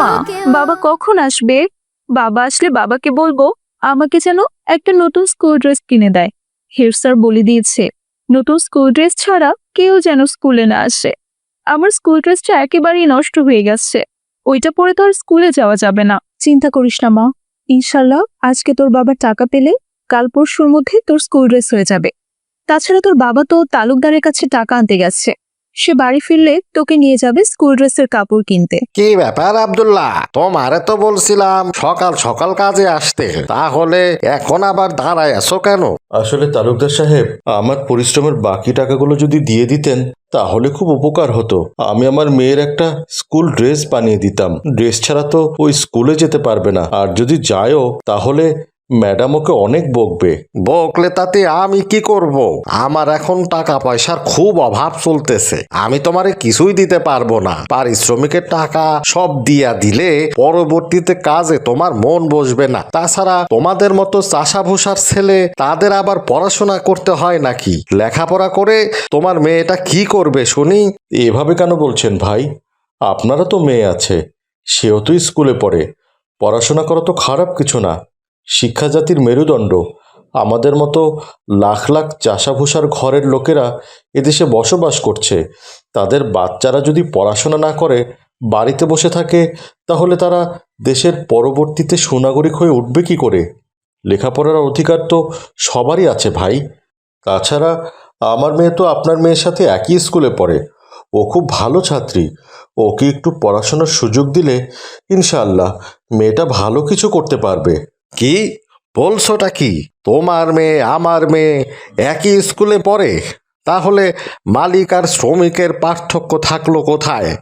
মা, বাবা কখন আসবে? বাবা আসলে বাবাকে বলব, আমাকে যেন একটা নতুন স্কুল ড্রেস কিনে দেয়। হেড স্যার বলে দিয়েছে, নতুন স্কুল ড্রেস ছাড়া কেউ যেন স্কুলে না আসে। আমার স্কুল ড্রেসটা একেবারেই নষ্ট হয়ে গেছে। ওইটা পরে তো আর স্কুলে যাওয়া যাবে না। চিন্তা করিস না মা। ইনশাল্লাহ আজকে তোর বাবা টাকা পেলে কাল পরশুর মধ্যে তোর স্কুল ড্রেস হয়ে যাবে। তাছাড়া তোর বাবা তো তালুকদারের কাছে টাকা আনতে গেছে। সে বাড়ি ফিরলে তোকে নিয়ে যাবে স্কুল ড্রেসের কাপড় কিনতে। কি ব্যাপার আব্দুল্লাহ? তোমারে তো বলছিলাম সকাল সকাল কাজে আসতে। তাহলে এখন আবার দাঁড়ায় আছো কেন? আসলে তালুকদার সাহেব আমার পরিশ্রমের বাকি টাকাগুলো যদি দিয়ে দিতেন তাহলে খুব উপকার হতো। আমি আমার মেয়ের একটা স্কুল ড্রেস বানিয়ে দিতাম। ড্রেস ছাড়া তো ওই স্কুলে যেতে পারবে না। আর যদি যায়ও তাহলে ম্যাডাম ওকে অনেক বকবে। বকলে তাতে আমি কি করব? আমার এখন টাকা পয়সার খুব অভাব চলতেছে। আমি তোমারে কিছুই দিতে পারব না। পারিশ্রমিকের টাকা সব দিয়া দিলে পরবর্তীতে কাজে তোমার মন বসবে না। তাছাড়া তোমাদের মতো চাষা ভূষার ছেলে তাদের আবার পড়াশোনা করতে হয় নাকি? লেখাপড়া করে তোমার মেয়েটা কি করবে শুনি? এভাবে কেন বলছেন ভাই? আপনারও তো মেয়ে আছে। সেও তো স্কুলে পড়ে। পড়াশোনা করা তো খারাপ কিছু না। শিক্ষা জাতির মেরুদণ্ড। আমাদের মতো লাখ লাখ চাষাভূষার ঘরের লোকেরা এদেশে বসবাস করছে। তাদের বাচ্চারা যদি পড়াশোনা না করে, বাড়িতে বসে থাকে, তাহলে তারা দেশের পরবর্তীতে সুনাগরিক হয়ে উঠবে কি করে? লেখাপড়ার অধিকার তো সবারই আছে ভাই। তাছাড়া আমার মেয়ে তো আপনার মেয়ের সাথে একই স্কুলে পড়ে। ও খুব ভালো ছাত্রী। ওকে একটু পড়াশোনার সুযোগ দিলে ইনশাআল্লাহ মেয়েটা ভালো কিছু করতে পারবে। কি? বলছোটা কি? তোমার মেয়ে, আমার মেয়ে একই স্কুলে পড়ে? তাহলে মালিক আর শ্রমিকের পার্থক্য থাকল কোথায়?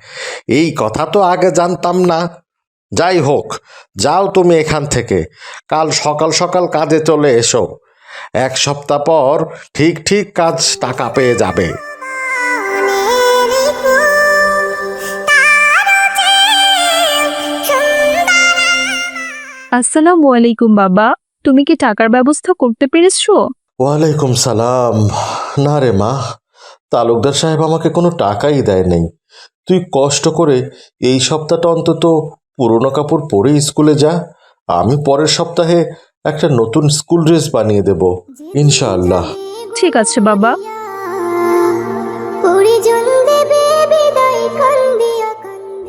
এই কথা তো আগে জানতাম না। যাই হোক, যাও তুমি এখান থেকে। কাল সকাল সকাল কাজে চলে এসো। এক সপ্তাহ পর ঠিক ঠিক কাজ টাকা পেয়ে যাবে। আসসালামু আলাইকুম বাবা তুমি কি টাকার ব্যবস্থা করতে পেরেছ? ওয়ালাইকুম সালাম। না রে মা তালুকদার সাহেব আমাকে কোনো টাকাই দেয় নেই তুই কষ্ট করে এই সপ্তাহটা অন্তত পুরনো কাপড় পরে স্কুলে যা আমি পরের সপ্তাহে একটা নতুন স্কুল ড্রেস বানিয়ে দেব ইনশাআল্লাহ। ঠিক আছে বাবা।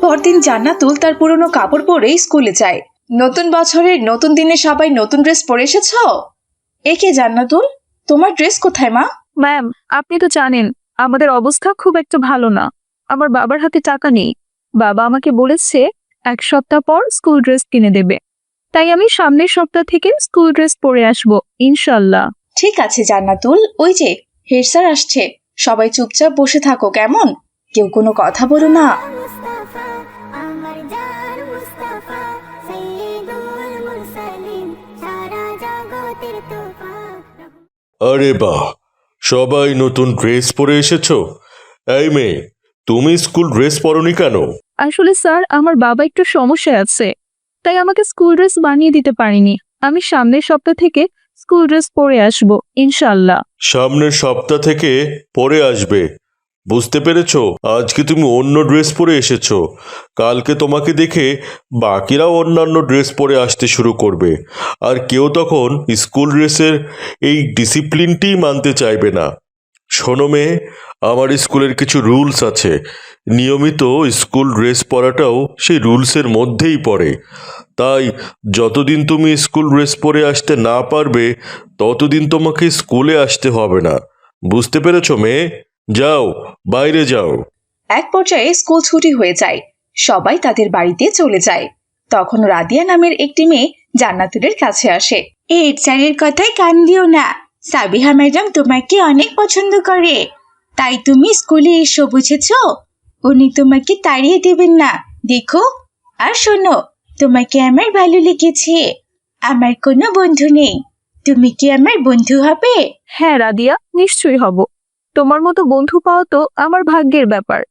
পরদিন জান্নাতুল তার পুরনো কাপড় পরে স্কুলে যায়। নতুন বছরের নতুন দিনে সবাই নতুন ড্রেস পরে এসেছ? একে জান্নাতুল? তোমার ড্রেস কোথায় মা? ম্যাম আপনি তো জানেন আমাদের অবস্থা খুব একটা ভালো না। আমার বাবার হাতে টাকা নেই। বাবা আমাকে বলেছে এক সপ্তাহ পর স্কুল ড্রেস কিনে দেবে। তাই আমি সামনের সপ্তাহ থেকে স্কুল ড্রেস পরে আসব ইনশাল্লাহ। ঠিক আছে জান্নাতুল। ওই যে হেড স্যার আসছে। সবাই চুপচাপ বসে থাকো কেমন? কেউ কোনো কথা বলো না। আরে বাহ সবাই নতুন ড্রেস পরে এসেছ? এই মেয়ে তুমি স্কুল ড্রেস পরনি কেন? আসলে স্যার আমার বাবা একটু সমস্যায় আছে তাই আমাকে স্কুল ড্রেস বানিয়ে দিতে পারিনি। আমি সামনের সপ্তাহ থেকে স্কুল ড্রেস পরে আসব ইনশাল্লাহ সামনের সপ্তাহ থেকে পরে আসবে বুঝতে পেরেছ? আজকে তুমি অন্য ড্রেস পরে এসেছ। কালকে তোমাকে দেখে বাকিরাও অন্যান্য ড্রেস পরে আসতে শুরু করবে। আর কেউ তখন স্কুল ড্রেসের এই ডিসিপ্লিনটিই মানতে চাইবে না। শোনো মেয়ে, আমার স্কুলের কিছু রুলস আছে। নিয়মিত স্কুল ড্রেস পরাটাও সেই রুলসের মধ্যেই পড়ে। তাই যতদিন তুমি স্কুল ড্রেস পরে আসতে না পারবে, ততদিন তোমাকে স্কুলে আসতে হবে না। বুঝতে পেরেছ মেয়ে? যাও বাইরে যাও। এক পর্যায়ে স্কুল ছুটি হয়ে যায়। সবাই তাদের বাড়িতে চলে যায়। তখন রাদিয়া নামের একটি মেয়ে জান্নাতুলের কাছে আসে। এই স্যারের কথায় কান দিও না। সাবিহা ম্যাডাম তোমাকে অনেক পছন্দ করে। তাই তুমি স্কুলে এসো বুঝেছ? উনি তোমাকে তাড়িয়ে দেবেন না। দেখো আর শোনো তোমাকে আমার ভালো লেগেছে। আমার কোনো বন্ধু নেই। তুমি কি আমার বন্ধু হবে? হ্যাঁ রাদিয়া নিশ্চয়ই হব। তোমার মতো বন্ধু পাওয়া তো আমার ভাগ্যের ব্যাপার।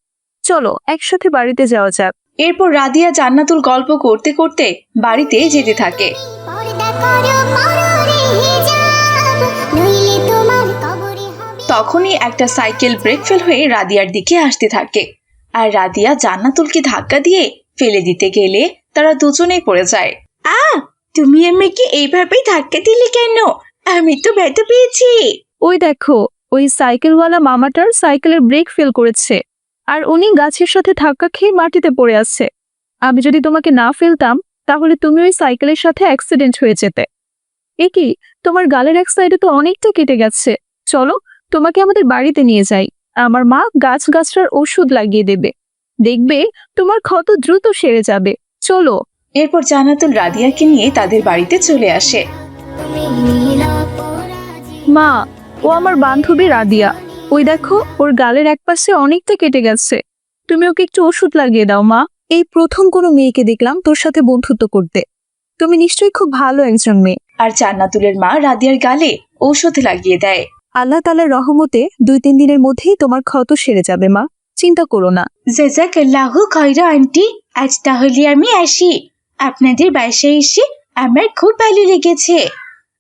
চলো একসাথে বাড়িতে যাওয়া যাক। এরপর রাদিয়া জান্নাতুল গল্প করতে করতে বাড়িতে যেতে থাকে। তখনই একটা সাইকেল ব্রেক ফেল হয়ে রাদিয়ার দিকে আসতে থাকে। আর রাদিয়া জান্নাতুলকে ধাক্কা দিয়ে ফেলে দিতে গেলে তারা দুজনেই পড়ে যায়। আ তুমি আমাকে এইভাবেই ধাক্কা দিলে কেন? আমি তো ব্যথা পেয়েছি। ওই দেখো ওই সাইকেলওয়ালা মামাটার সাইকেলের ব্রেক ফেল করেছে আর উনি গাছের সাথে ধাক্কা খেয়ে মাটিতে পড়ে আছে। আমি যদি তোমাকে না ফেলতাম তাহলে তুমি ওই সাইকেলের সাথে অ্যাক্সিডেন্ট হয়ে যেতে। এ কি তোমার গালের এক সাইডে তো অনেকটা কেটে গেছে। চলো তোমাকে আমাদের বাড়িতে নিয়ে যাই। আমার মা গাছ গাছটার ওষুধ লাগিয়ে দেবে। দেখবে তোমার ক্ষত দ্রুত সেরে যাবে। চলো। এরপর জানাতুল রাদিয়াকে নিয়ে তাদের বাড়িতে চলে আসে। মা ও আমার বান্ধবী রাদিয়া। ওই দেখো ওর গালের একপাশে অনেকটা কেটে গেছে। তুমি ওকে একটু ওষুধ লাগিয়ে দাও মা। এই প্রথম কোনো মেয়েকে দেখলাম তোর সাথে বন্ধুত্ব করতে। তুমি নিশ্চয়ই খুব ভালো একজন মেয়ে। আর জান্নাতুলের মা রাদিয়ার গালে ঔষধ লাগিয়ে দেয়। আল্লাহ তালার রহমতে দুই তিন দিনের মধ্যেই তোমার ক্ষত সেরে যাবে মা। চিন্তা করো না। জাজাকাল্লাহ খয়রা আন্টি। আজ তাহলে আমি আসি। আপনাদের বাসায় এসে আমার খুব ভালো লেগেছে।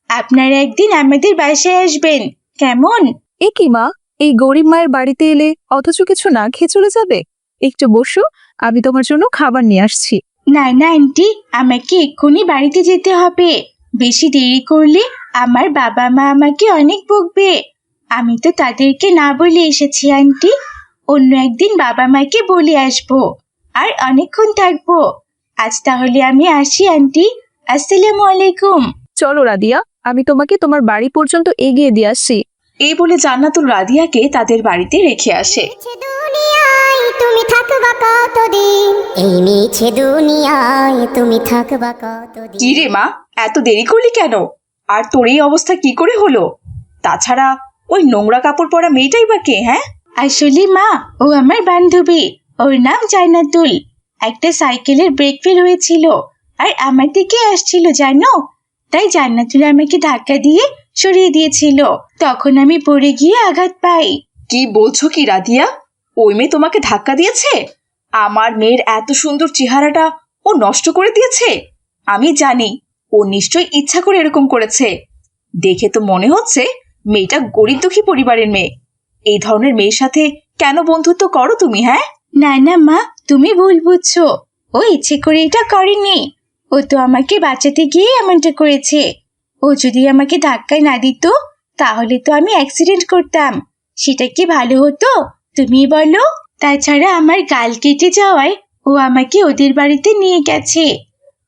আপনারা একদিন আমাদের বাসায় আসবেন। কেমন? এ কি মা? এই গরিব মায়ের বাড়িতে এলে অথচ কিছু না খেয়ে চলে যাবে? একটু বসো আমি তোমার জন্য খাবার নিয়ে আসছি। না না আন্টি আমাকে এক্ষুনি বাড়িতে যেতে হবে। বেশি দেরি করলে আমার বাবা মা আমাকে অনেক বকবে। আমি তো তাদেরকে না বলে এসেছি আন্টি। অন্য একদিন বাবা মাকে বলে আসব। আর অনেকক্ষণ থাকব। আজ তাহলে আমি আসি আন্টি। আসসালামু আলাইকুম। চলো রাদিয়া আমি তোমাকে তোমার বাড়ি পর্যন্ত এগিয়ে দিয়ে আসছি। এই বলে জান্নাতুল রাদিয়াকে তাদের বাড়িতে রেখে আসে। তুমি থাকবা কতদিন? এই মিছে দুনিয়ায় তুমি থাকবা কতদিন? কি রে মা এত দেরি করলি কেন? আর তোর এই অবস্থা কি করে হলো? তাছাড়া ওই নোংরা কাপড় পরা মেয়েটাই বা কে হ্যাঁ? আসলে মা ও আমার বান্ধবী। ওর নাম জান্নাতুল। একটা সাইকেলের ব্রেক ফেল হয়েছিল আর আমার দিকে আসছিল জানো? তাই জান্নাতুল আমাকে ধাক্কা দিয়ে সরিয়ে দিয়েছিল। তখন আমি পড়ে গিয়ে আঘাত পাই। কি বলছো কি রাদিয়া ওই মেয়ে তোমাকে ধাক্কা দিয়েছে? আমার মেয়ের এত সুন্দর চেহারাটা ও নষ্ট করে দিয়েছে? আমি জানি ও নিশ্চয়ই ইচ্ছা করে এরকম করেছে। দেখে তো মনে হচ্ছে মেয়েটা গরিব দুঃখী পরিবারের মেয়ে। এই ধরনের মেয়ের সাথে কেন বন্ধুত্ব করো তুমি হ্যাঁ? না না মা তুমি ভুল বুঝছ। ও ইচ্ছে করে এটা করেনি। ও তো আমাকে বাঁচাতে গিয়ে এমনটা করেছে। ও যদি আমাকে ধাক্কায় না দিত, তাহলে তো আমি অ্যাক্সিডেন্ট করতাম। সেটা কি ভালো হতো? তুমি বলো। তাছাড়া আমার গাল কেটে যাওয়ায় ও আমাকে ওদের বাড়িতে নিয়ে গেছে।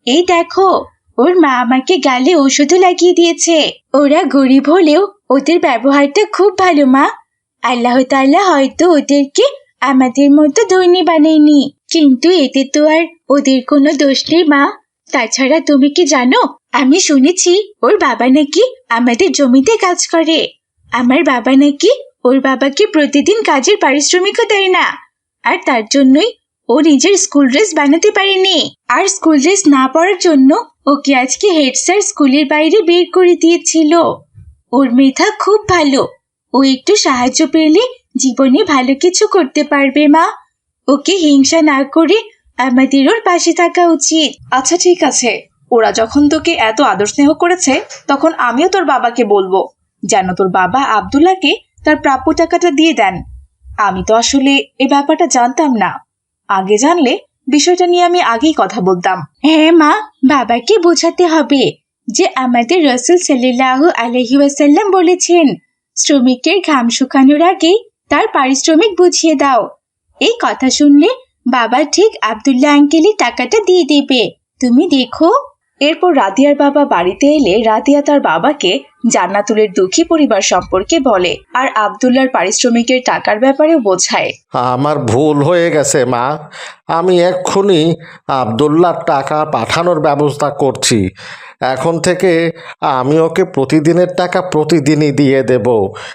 এই দেখো, ওর মা আমাকে গালে ওষুধও লাগিয়ে দিয়েছে। ওরা গরিব হলেও ওদের ব্যবহারটা খুব ভালো, মা। আল্লাহ তাআলা হয়তো ওদেরকে আমাদের মতো ধনী বানায়নি। কিন্তু এতে তো আর ওদের কোনো দোষ নেই, মা। তাছাড়া তুমি কি জানো আমি শুনেছি ওর বাবা নাকি আমাদের জমিতে কাজ করে। আমার বাবা নাকি ওর বাবাকে প্রতিদিন কাজের পারিশ্রমিকও দেয় না। আর তার জন্যই ও নিজের স্কুল ড্রেস বানাতে পারেনি। আর স্কুল ড্রেস না পড়ার জন্য ওকে আজকে হেড স্যার স্কুলের বাইরে বের করে দিয়েছিল। ওর মেধা খুব ভালো। ও একটু সাহায্য পেলে জীবনে ভালো কিছু করতে পারবে মা। ওকে হিংসা না করে আমাদের ওর পাশে থাকা উচিত। আচ্ছা ঠিক আছে। ওরা যখন তোকে এত আদর স্নেহ করেছে, তখন আমিও তোর বাবাকে বলব, যেন তোর বাবা আব্দুল্লাহকে তার প্রাপ্য টাকাটা দিয়ে দেন। আমি তো আসলে এই ব্যাপারটা জানতাম না। আগে জানলে বিষয়টা নিয়ে আমি আগেই কথা বলতাম। হ্যাঁ মা, বাবাকে বোঝাতে হবে যে আমাদের রসুল সাল্লাহ আলহি ওয়াসাল্লাম বলেছেন, শ্রমিকের ঘাম শুকানোর আগেই তার পারিশ্রমিক বুঝিয়ে দাও। এই কথা শুনলে বাবা ঠিক আব্দুল্লাহ আঙ্কেলই টাকাটা দিয়ে দেবে। তুমি দেখো। এরপর রাদিয়ার বাবা বাড়িতে এলে রাদিয়া তার বাবাকে জান্নাতুলের দুঃখী পরিবার সম্পর্কে বলে আর আব্দুল্লাহর পারিশ্রমিকের টাকার ব্যাপারেও বোঝায়। আমার ভুল হয়ে গেছে মা। আমি এক্ষুনি আবদুল্লার টাকা পাঠানোর ব্যবস্থা করছি। এখন থেকে আমি ওকে প্রতিদিনের টাকা প্রতিদিনই দিয়ে দেব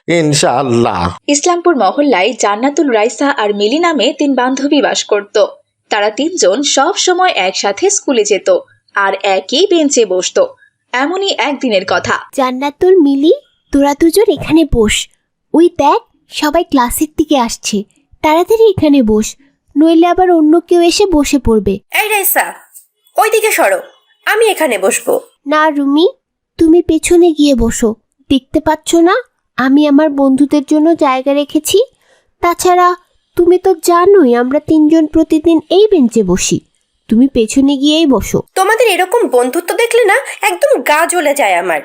ইনশাআল্লাহ। ইসলামপুর মহল্লায় জান্নাতুল রাইসা আর মিলি নামে তিন বান্ধবী বাস করত। তারা তিনজন সব সময় একসাথে স্কুলে যেত। আর একই বেঞ্চে বসতো। এমনই একদিনের কথা। জান্নাতুল মিলি তোরা দুজন এখানে বস। ওই দেখ সবাই ক্লাসের দিকে আসছে। তাড়াতাড়ি এখানে বস। নইলে আবার অন্য কেউ এসে বসে পড়বে। এই রাইসা ওইদিকে সরো। আমি এখানে বসবো। না রুমি তুমি পেছনে গিয়ে বসো। দেখতে পাচ্ছ না আমি আমার বন্ধুদের জন্য জায়গা রেখেছি। তাছাড়া তুমি তো জানোই আমরা তিনজন প্রতিদিন এই বেঞ্চে বসি। তুমি পেছনে গিয়েই বসো। তোমাদের এরকম বন্ধুত্ব দেখলে না একদম গা জ্বলে যায় আমার।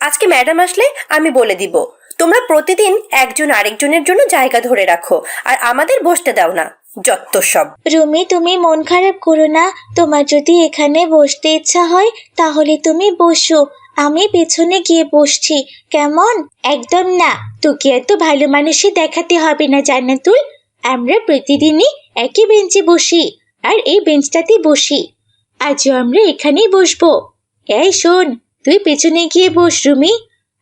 আজকে ম্যাডাম আসলে আমি বলে দিব তোমরা প্রতিদিন একজন আরেকজনের জন্য জায়গা ধরে রাখো আর আমাদের বসতে দাও না যত সব। রুমি তুমি মন খারাপ করো না। তোমার যদি এখানে বসতে ইচ্ছা হয় তাহলে তুমি বসো। আমি পেছনে গিয়ে বসছি। কেমন? একদম না। তোকে এত ভালো মানুষই দেখাতে হবে না জান্নাতুল। আমরা প্রতিদিনই একই বেঞ্চে বসি। আর এই বেঞ্চটাতে বসি। আজও আমরা এখানেই বসবো। এই শোন তুই পেছনে গিয়ে বস রুমি।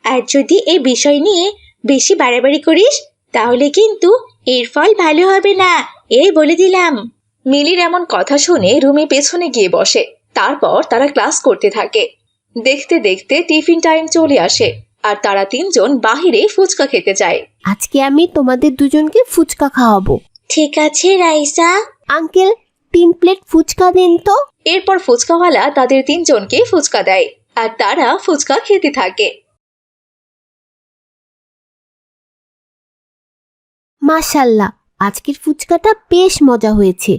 আর যদি এই বিষয় নিয়ে বেশি বাড়াবাড়ি করিস তাহলে কিন্তু এর ফল ভালো হবে না এই বলে দিলাম। মিলির এমন কথা শুনে রুমি পেছনে গিয়ে বসে। তারপর তারা ক্লাস করতে থাকে। দেখতে দেখতে টিফিন টাইম চলে আসে আর তারা তিনজন বাহিরে ফুচকা খেতে যায়। আজকে আমি তোমাদের দুজনকে ফুচকা খাওয়াবো। ঠিক আছে রাইসা। আঙ্কেল তিন প্লেট ফুচকা দিন তো? এরপর ফুচকাওয়ালা তাদের তিনজনকে ফুচকা দেয় আর তারা ফুচকা খেতে থাকে। মাশাল্লাহ আজকের ফুচকাটা বেশ মজা হয়েছে।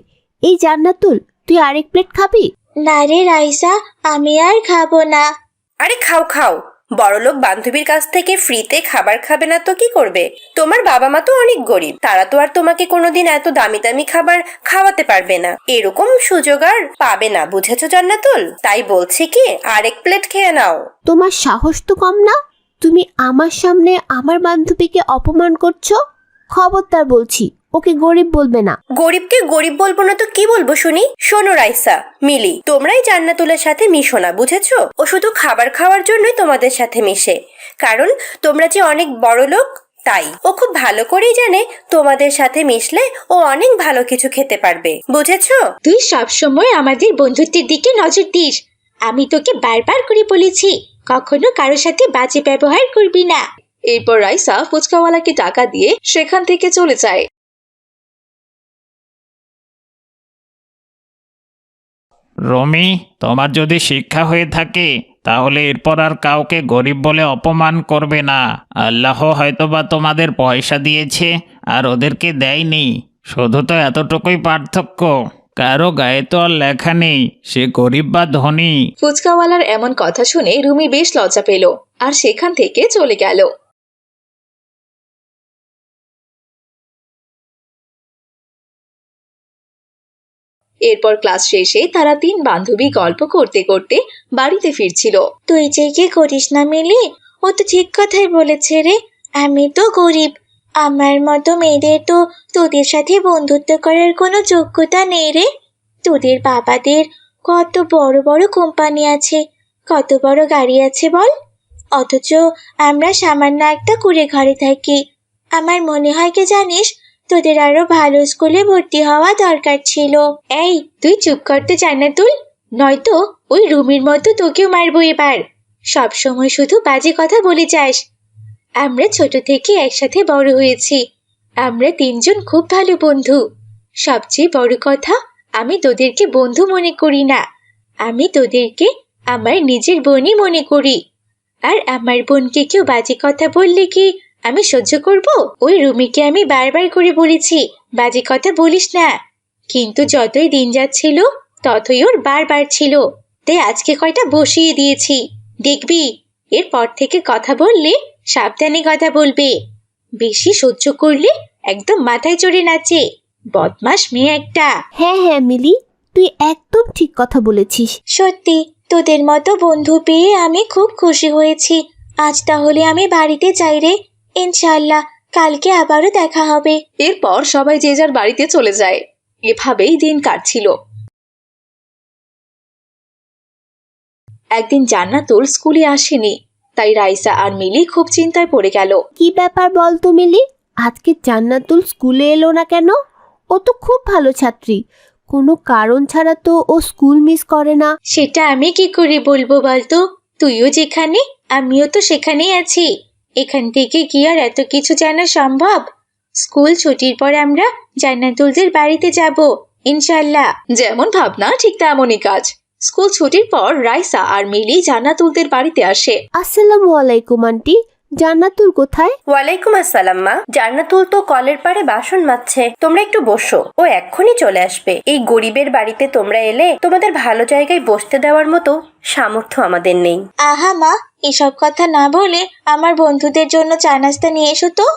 এই জান্নাতুল তুই আরেক প্লেট খাবি? না রে রাইসা আমি আর খাব না। আরে খাও খাও। বড়লোক বান্ধবীর কাছ থেকে ফ্রিতে খাবার খাবে না তো কি করবে? তোমার বাবা মা তো অনেক গরিব, তারা তো আর তোমাকে কোনোদিন এত দামি দামি খাবার খাওয়াতে পারবে না। এরকম সুযোগ আর পাবে না, বুঝেছ জান্নাতুল? তাই বলছি কি, আরেক প্লেট খেয়ে নাও। তোমার সাহস তো কম না? তুমি আমার সামনে আমার বান্ধবীকে অপমান করছ? খবরদার বলছি ওকে গরিব বলবে না। গরিবকে গরিব বলব না তো কি বলব শুনি? শোনো রাইসা মিলি তোমরাই জান্নাতুলের সাথে মিশো না বুঝেছ? ও শুধু খাবার খাওয়ার জন্যই তোমাদের সাথে মিশে। কারণ তোমরা যে অনেক বড় লোক তাই। ও খুব ভালো করেই জানে তোমাদের সাথে মিশলে ও অনেক ভালো কিছু খেতে পারবে বুঝেছ? তুই সবসময় আমাদের বন্ধুত্বের দিকে নজর দিস। আমি তোকে বারবার করে বলেছি কখনো কারোর সাথে বাজে ব্যবহার করবি না। এরপর রাইসা ফুচকাওয়ালাকে টাকা দিয়ে সেখান থেকে চলে যায়। রমি, তোমার যদি শিক্ষা হয়ে থাকে, তাহলে এরপর আর কাউকে গরিব বলে অপমান করবে না। আল্লাহ হয়তোবা তোমাদের পয়সা দিয়েছে, আর ওদেরকে দেয়নি। শুধু তো এতটুকুই পার্থক্য। কারও গায়ে তো আর লেখা নেই, সে গরিব বা ধনী। ফুচকাওয়ালার এমন কথা শুনে রুমি বেশ লজ্জা পেল, আর সেখান থেকে চলে গেল। এরপর ক্লাস শেষে তারা তিন বান্ধবী গল্প করতে করতে বাড়িতে ফিরছিল। তুই যে কি করিস না মিলি? ও তো ঠিক কথাই বলেছে রে। আমি তো গরিব। আমার মতো মেয়েদের তো তোদের সাথে বন্ধুত্ব করার কোনো যোগ্যতা নেই রে। তোদের বাবাদের কত বড় বড় কোম্পানি আছে। কত বড় গাড়ি আছে বল। অথচ আমরা সামান্য একটা কুড়ে ঘরে থাকি। আমার মনে হয় কি জানিস তোদের আরও ভালো স্কুলে ভর্তি হওয়া দরকার ছিল। এই, তুই চুপ করতে চাই না তুই নয়তো ওই রুমির মতো তোকেও মারবো এবার। সব সময় শুধু বাজে কথা বলে যাস। আমরা ছোট থেকে একসাথে বড় হয়েছি। আমরা তিনজন খুব ভালো বন্ধু। সবচেয়ে বড় কথা, আমি তোদেরকে বন্ধু মনে করি না। আমি তোদেরকে আমার নিজের বোনই মনে করি। আর আমার বোনকে কেউ বাজে কথা বললে কি আমি সহ্য করব? ওই রুমিকে আমি বারবার করে বলেছি বাজে কথা বলিস না। কিন্তু যতই দিন যাচ্ছিল ততই ওর বারবার ছিল। তাই আজকে কয়টা বসিয়ে দিয়েছি। দেখবি এরপর থেকে কথা বললে সাবধানে কথা বলবে। বেশি সহ্য করলে একদম মাথায় চড়ে নাচে। বদমাস মেয়ে একটা। হ্যাঁ হ্যাঁ মিলি তুই একদম ঠিক কথা বলেছিস। সত্যি তোদের মতো বন্ধু পেয়ে আমি খুব খুশি হয়েছি। আজ তাহলে আমি বাড়িতে যাই রে। ইনশাল্লাহ কালকে আবারও দেখা হবে। এরপর সবাই যে যার বাড়িতে চলে যায়। এভাবেই দিন কাটছিল। একদিন জান্নাতুল স্কুলে আসেনি তাই রাইসা আর মিলি খুব চিন্তায় পড়ে গেল। কি ব্যাপার বল তো মিলি আজকে জান্নাতুল স্কুলে এলো না কেন? ও তো খুব ভালো ছাত্রী কোনো কারণ ছাড়া তো ও স্কুল মিস করে না। সেটা আমি কি করে বলব বলতো? তুইও যেখানে আমিও তো সেখানেই আছি। এখান থেকে কি আর এত কিছু জানা সম্ভব? স্কুল ছুটির পর আমরা জান্নাতুলদের বাড়িতে যাব ইনশাল্লাহ যেমন ভাবনা ঠিক তেমনই কাজ। স্কুল ছুটির পর রাইসা আর মিলি জান্নাতুলদের বাড়িতে আসে। আসসালামু আলাইকুম আন্টি। জান্নাতুল কোথায়? ওয়ালাইকুম আসসালাম মা। জান্নাতুল তো কলের পাড়ে বাসন মাজছে। তোমরা একটু বসো ও এক্ষুনি চলে আসবে। এই গরিবের বাড়িতে তোমরা এলে তোমাদের ভালো জায়গায় বসতে দেওয়ার মতো সামর্থ্য আমাদের নেই। আহা মা এসব কথা না বলে আমার বন্ধুদের জন্য চা নাস্তা নিয়ে এসো তো।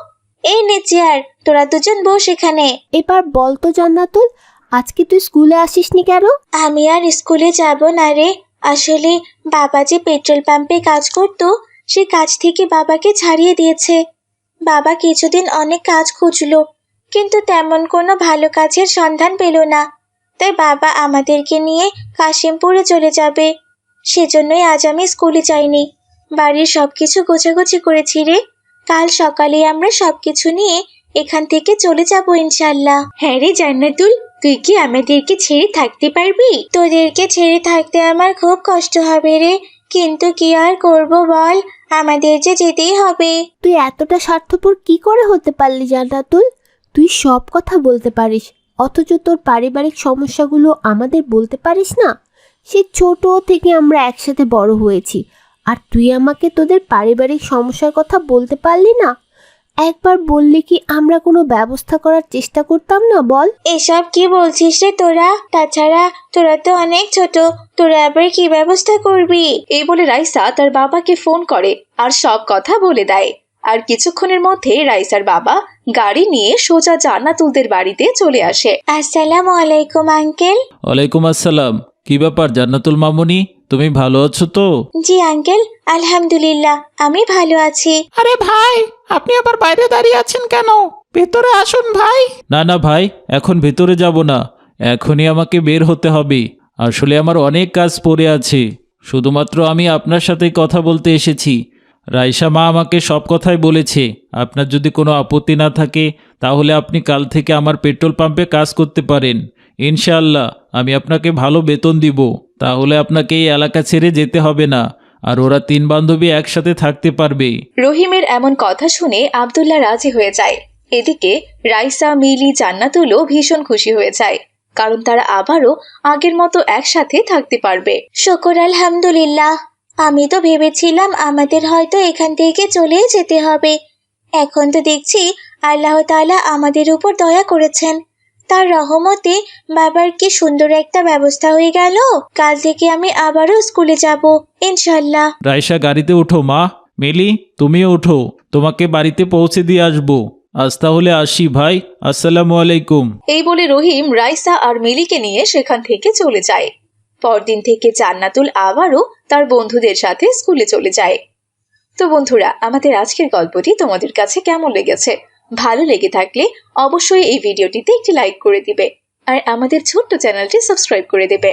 এই নে চেয়ার তোরা দুজন বস এখানে। এবার বল তো জান্নাতুল আজকে তুই স্কুলে আসিসনি কেন? আমি আর স্কুলে যাব না রে। আসলে বাবা যে পেট্রোল পাম্পে কাজ করতো সে কাজ থেকে বাবাকে ছাড়িয়ে দিয়েছে। বাবা কিছুদিন অনেক কাজ খুঁজলো কিন্তু তেমন কোনো ভালো কাজের সন্ধান পেল না। তাই বাবা আমাদেরকে নিয়ে কাশিমপুরে চলে যাবে। সেজন্যই আজ আমি স্কুলে যাইনি। বাড়ির সবকিছু গোছাগুছি করেছি রে। কাল সকালে আমরা সবকিছু নিয়ে এখান থেকে চলে যাব ইনশাল্লাহ হ্যাঁ রে জান্নাতুল তুই কি আমাদেরকে ছেড়ে থাকতে পারবি? তোদেরকে ছেড়ে থাকতে আমার খুব কষ্ট হবে রে। কিন্তু কি আর করব বল আমাদের যে যেতেই হবে। তুই এতটা স্বার্থপর কি করে হতে পারলি জান্নাতুল? তুই সব কথা বলতে পারিস অথচ তোর পারিবারিক সমস্যাগুলো আমাদের বলতে পারিস না? সে ছোট থেকে আমরা একসাথে বড় হয়েছি আর তুই আমাকে তোদের পারিবারিক সমস্যার কথা বলতে পারলি না? একবার বললি কি আমরা কোনো ব্যবস্থা করার চেষ্টা করতাম না বল। এসব কি বলছিস রে তোরা? তাছাড়া তোরা তো অনেক ছোট তোরা আবার কি ব্যবস্থা করবি? এই বলে রাইসা তার বাবাকে ফোন করে আর সব কথা বলে দেয়। আর কিছুক্ষণের মধ্যে রাইসার বাবা গাড়ি নিয়ে সোজা জান্নাতুলদের বাড়িতে চলে আসে। আসসালামু আলাইকুম আঙ্কেল। ওয়ালাইকুম আসসালাম। কি ব্যাপার জান্নাতুল মামুনি? তুমি ভালো আছো তো? জি আঙ্কেল আলহামদুলিল্লাহ আমি ভালো আছি। আরে ভাই আপনি আবার বাইরে দাঁড়িয়ে আছেন কেন? ভেতরে আসুন ভাই। না না ভাই এখন ভেতরে যাব না। এখনই আমাকে বের হতে হবে। আসলে আমার অনেক কাজ পড়ে আছে। শুধুমাত্র আমি আপনার সাথে কথা বলতে এসেছি। রাইসা মা আমাকে সব কথাই বলেছে। আপনার যদি কোনো আপত্তি না থাকে তাহলে আপনি কাল থেকে আমার পেট্রোল পাম্পে কাজ করতে পারেন। ইনশাআল্লাহ আমি আপনাকে ভালো বেতন দিব। তাহলে আপনাকে এই এলাকা ছেড়ে যেতে হবে না আর ওরা তিন বান্ধবী একসাথে থাকতে পারবে। রহিমের এমন কথা শুনে আব্দুল্লাহ রাজি হয়ে যায়। এদিকে রাইসা মিলি জান্নাতুলও ভীষণ খুশি হয়ে যায় কারণ তারা আবারও আগের মতো একসাথে থাকতে পারবে। শকর আলহামদুলিল্লাহ। আমি তো ভেবেছিলাম আমাদের হয়তো এখান থেকে চলে যেতে হবে। এখন তো দেখছি আল্লাহ তাআলা আমাদের উপর দয়া করেছেন। তার রহমতে বাবার কি সুন্দর একটা ব্যবস্থা হয়ে গেল? কাল থেকে আমি আবারও স্কুলে যাব ইনশাল্লাহ রাইসা গাড়িতে ওঠো মা। মিলি তুমিও ওঠো তোমাকে বাড়িতে পৌঁছে দিয়ে আসব। আজ তাহলে আসি ভাই। আসসালামু আলাইকুম। এই বলে রহিম রাইসা আর মিলিকে নিয়ে সেখান থেকে চলে যায়। পরদিন থেকে জান্নাতুল আবারও তার বন্ধুদের সাথে স্কুলে চলে যায়। তো বন্ধুরা আমাদের আজকের গল্পটি তোমাদের কাছে কেমন লেগেছে? ভালো লেগে থাকলে অবশ্যই এই ভিডিওটিতে একটি লাইক করে দিবে। আর আমাদের ছোট্ট চ্যানেলটি সাবস্ক্রাইব করে দেবে।